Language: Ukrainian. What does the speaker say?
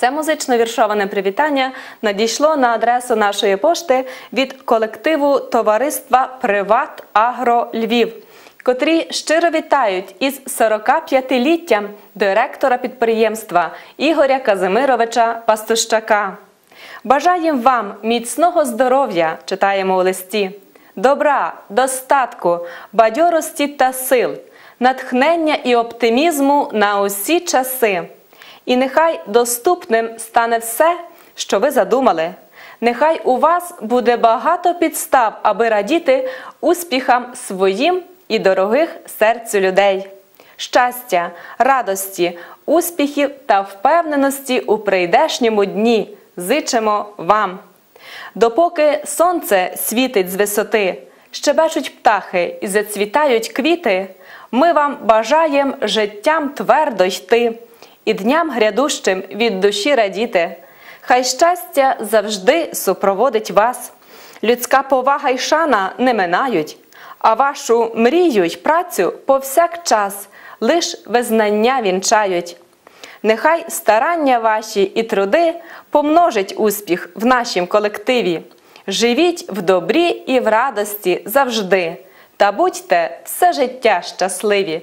Це музично віршоване привітання надійшло на адресу нашої пошти від колективу товариства Приват Агро Львів, котрі щиро вітають із 45-літтям директора підприємства Ігоря Казимировича Пастущака. Бажаємо вам міцного здоров'я, читаємо у листі, добра, достатку, бадьорості та сил, натхнення і оптимізму на усі часи. І нехай доступним стане все, що ви задумали. Нехай у вас буде багато підстав, аби радіти успіхам своїм і дорогих серцю людей. Щастя, радості, успіхів та впевненості у прийдешньому дні зичимо вам. Допоки сонце світить з висоти, щебечуть птахи і зацвітають квіти, ми вам бажаєм життям твердо йти і дням грядущим від душі радіти. Хай щастя завжди супроводить вас. Людська повага й шана не минають, а вашу мрію й працю повсякчас лиш визнання вінчають. Нехай старання ваші і труди помножить успіх в нашім колективі. Живіть в добрі і в радості завжди, та будьте все життя щасливі.